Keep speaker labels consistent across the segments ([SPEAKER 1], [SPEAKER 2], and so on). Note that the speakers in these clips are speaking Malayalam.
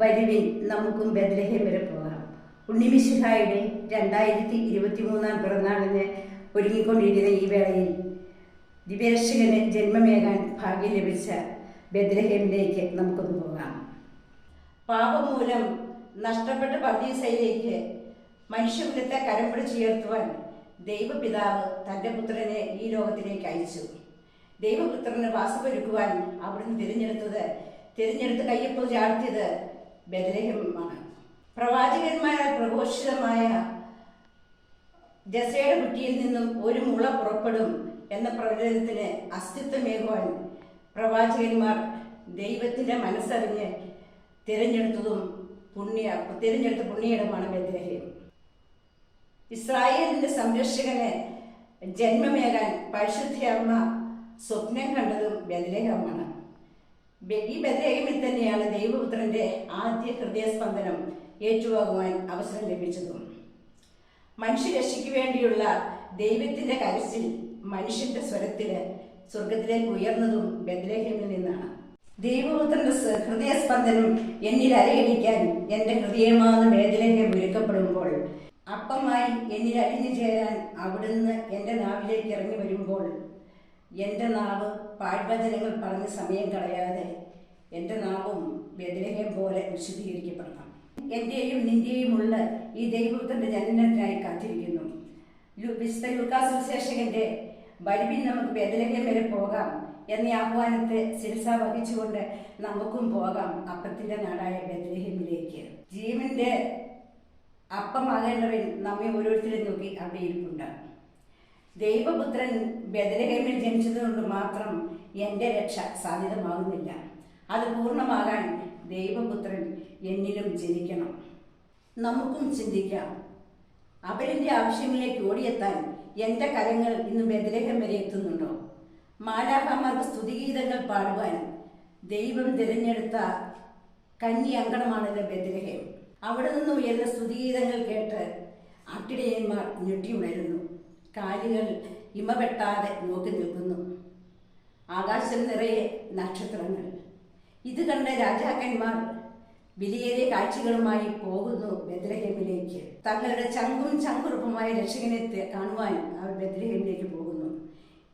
[SPEAKER 1] വേളയിൽ നമുക്കും ബദലഹം വരെ പോകാം. ഉണ്ണിമിശിഹായുടെ രണ്ടായിരത്തി ഇരുപത്തി മൂന്നാം പിറന്നാളിന് ഒരുങ്ങിക്കൊണ്ടിരിക്കുന്ന ഈ വേളയിൽ ദിവ്യരക്ഷകന് ജന്മമേകാൻ ഭാഗ്യം ലഭിച്ച ബദ്രഹേമിലേക്ക് നമുക്കൊന്ന് പോകാം. പാപം മൂലം നഷ്ടപ്പെട്ട പർദീസയിലേക്ക് മനുഷ്യകുലത്തെ കരം പിടിച്ചുയർത്തുവാൻ ദൈവപിതാവ് തന്റെ പുത്രനെ ഈ ലോകത്തിലേക്ക് അയച്ചു. ദൈവപുത്രന് വാസമൊരുക്കുവാൻ അവിടുന്ന് തിരഞ്ഞെടുത്തത് തിരഞ്ഞെടുത്ത് കയ്യപ്പോൾ ചാർത്തിയത് ബദലഹമാണ് പ്രവാചകന്മാരാൽ പ്രഘോഷിതമായ ജസയുടെ കുട്ടിയിൽ നിന്നും ഒരു മുള പുറപ്പെടും എന്ന പ്രവചനത്തിന് അസ്തിത്വമേകുവാൻ പ്രവാചകന്മാർ ദൈവത്തിന്റെ മനസ്സറിഞ്ഞ് തിരഞ്ഞെടുത്തതും പുണ്യ തിരഞ്ഞെടുത്ത പുണ്യയിടമാണ് ബദ്രഹീം ഇസ്രായേലിന്റെ സംരക്ഷകന് ജന്മമേകാൻ പരിശുദ്ധ സ്വപ്നം കണ്ടതും ബദലേഹമാണ് ഈ ബദലേഹമിൽ തന്നെയാണ് ദൈവപുത്രന്റെ ആദ്യ ഹൃദയസ്പന്ദനം ഏറ്റുവാങ്ങുവാൻ അവസരം ലഭിച്ചതും. മനുഷ്യരക്ഷയ്ക്ക് വേണ്ടിയുള്ള ദൈവത്തിന്റെ കരച്ചിൽ മനുഷ്യന്റെ സ്വരത്തിൽ സ്വർഗത്തിലേക്ക് ഉയർന്നതും ബദലേഹിമിൽ നിന്നാണ്. ദൈവപുത്രന്റെ ഹൃദയസ്പന്ദനം എന്നിൽ അരയടിക്കാൻ എന്റെ ഹൃദയമാകുന്ന വേദനയ്ക്ക് ഒരുക്കപ്പെടുമ്പോൾ അപ്പമായി എന്നിൽ അലിഞ്ഞു ചേരാൻ അവിടുന്ന് എന്റെ നാവിലേക്ക് ഇറങ്ങി വരുമ്പോൾ എന്റെ നാവ് പാഴ്വചനങ്ങൾ പറഞ്ഞ് സമയം കളയാതെ എന്റെ നാവും ബദലഹം പോലെ വിശദീകരിക്കപ്പെടണം എന്റെയും ഉള്ള ഈ ദൈവത്തിന്റെ ജനനത്തിനായി കാത്തിരിക്കുന്നു. വിശുദ്ധ ലുക്കാസ് നമുക്ക് ബദലഹം വരെ പോകാം എന്ന ആഹ്വാനത്തെ ശിരസ വഹിച്ചുകൊണ്ട് നമുക്കും പോകാം അപ്പത്തിന്റെ നാടായ ബദലഹമിലേക്ക് ജീവന്റെ അപ്പമാകേണ്ടവൻ നമ്മെ ഓരോരുത്തരും നോക്കി അവിടെ ഇരിപ്പുണ്ട് ദൈവപുത്രൻ ബദലഹേമിൽ ജനിച്ചതുകൊണ്ട് മാത്രം എന്റെ രക്ഷ സാധ്യതമാകുന്നില്ല. അത് പൂർണമാകാൻ ദൈവപുത്രൻ എന്നിലും ജനിക്കണം. നമുക്കും ചിന്തിക്കാം. അവരിന്റെ ആവശ്യങ്ങളിലേക്ക് ഓടിയെത്താൻ എന്റെ കരങ്ങൾ ഇന്ന് ബദലഹം വരെ എത്തുന്നുണ്ടോ? മാലാഹമാർക്ക് സ്തുതിഗീതങ്ങൾ പാടുവാൻ ദൈവം തിരഞ്ഞെടുത്ത കന്നി അങ്കണമാണല്ലോ ബദലഹേം അവിടെ നിന്ന് ഉയർന്ന സ്തുതിഗീതങ്ങൾ കേട്ട് ആട്ടിടയന്മാർ ഞെട്ടിയുണരുന്നു കാലുകൾ ഇമവെട്ടാതെ നോക്കി നിൽക്കുന്നു. ആകാശം നിറയെ നക്ഷത്രങ്ങൾ. ഇത് കണ്ട രാജാക്കന്മാർ വിലയേറിയ കാഴ്ചകളുമായി പോകുന്നു ബദ്രഹേമിലേക്ക് തങ്ങളുടെ ചങ്കും ചങ്കുറുപ്പുമായ രക്ഷകനെ കാണുവാൻ അവർ ബദ്രഹേമിലേക്ക് പോകുന്നു.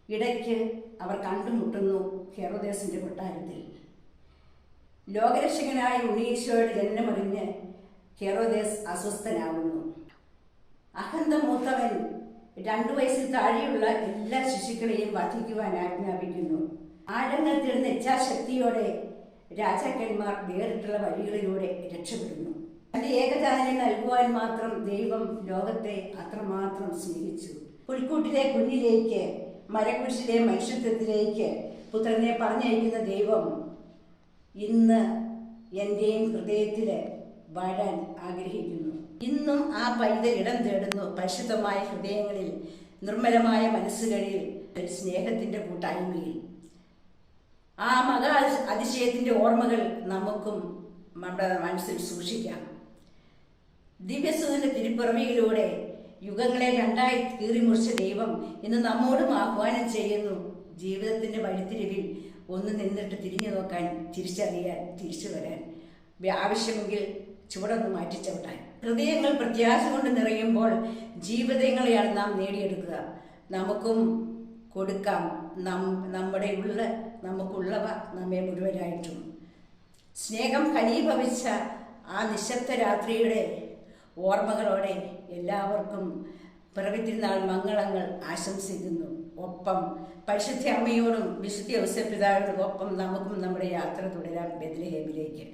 [SPEAKER 1] ഇടയ്ക്ക് അവർ കണ്ടുമുട്ടുന്നു ഹെറോദേസിന്റെ കൊട്ടാരത്തിൽ. ലോകരക്ഷകനായ ഉണ്ണീശോയുടെ ജനനമറിഞ്ഞ് ഹെറോദേസ് അസ്വസ്ഥനാകുന്നു. അഹന്ത മൂത്തവൻ രണ്ടു വയസ്സിൽ താഴെയുള്ള എല്ലാ ശിശുക്കളെയും വധിക്കുവാൻ ആജ്ഞാപിക്കുന്നു. നിന്ന് ഇച്ഛാശക്തിയോടെ രാജാക്കന്മാർ നേരിട്ടുള്ള വഴികളിലൂടെ രക്ഷപ്പെടുന്നു. തന്റെ ഏകദാനം നൽകുവാൻ മാത്രം ദൈവം ലോകത്തെ അത്രമാത്രം സ്നേഹിച്ചു. പുൽക്കൂട്ടിലെ കുഞ്ഞിലേക്ക് മരക്കുരിശിലെ മനുഷ്യത്വത്തിലേക്ക് പുത്രനെ പറഞ്ഞയക്കുന്ന ദൈവം ഇന്ന് എന്റെയും ഹൃദയത്തിൽ വാഴാൻ ആഗ്രഹിക്കുന്നു. ഇന്നും ആ പൈതൽ ഇടം തേടുന്നു പരിശുദ്ധമായ ഹൃദയങ്ങളിൽ നിർമ്മലമായ മനസ്സുകളിൽ സ്നേഹത്തിന്റെ കൂട്ടായ്മയിൽ. ആ മക അതിശയത്തിന്റെ ഓർമ്മകൾ നമുക്കും നമ്മുടെ മനസ്സിൽ സൂക്ഷിക്കാം. ദിവ്യസുതന്റെ തിരുപ്പിറവിയിലൂടെ യുഗങ്ങളെ രണ്ടായി കീറിമുറിച്ച ദൈവം ഇന്ന് നമ്മോടും ആഹ്വാനം ചെയ്യുന്നു. ജീവിതത്തിന്റെ വഴിത്തിരിവിൽ ഒന്ന് നിന്നിട്ട് തിരിഞ്ഞു നോക്കാൻ തിരിച്ചറിയാൻ തിരിച്ചു വരാൻ. ആവശ്യമെങ്കിൽ ചുവടൊന്ന് മാറ്റിച്ചവിട്ടാൻ ഹൃദയങ്ങൾ പ്രത്യാശ കൊണ്ട് നിറയുമ്പോൾ ജീവിതങ്ങളെയാണ് നാം നേടിയെടുക്കുക. നമുക്കും കൊടുക്കാം. നം നമ്മുടെ ഉള്ള നമുക്കുള്ളവ നമ്മെ മുഴുവനായിട്ടും. സ്നേഹം ഘനീഭവിച്ച ആ നിശബ്ദ രാത്രിയുടെ ഓർമ്മകളോടെ എല്ലാവർക്കും പിറവിത്തിരുന്നാൾ മംഗളങ്ങൾ ആശംസിക്കുന്നു. ഒപ്പം പരിശുദ്ധ അമ്മയോടും വിശുദ്ധ ഔസപിതാവിനോടും ഒപ്പം നമുക്കും നമ്മുടെ യാത്ര തുടരാം ബദ്രഹേമിലേക്ക്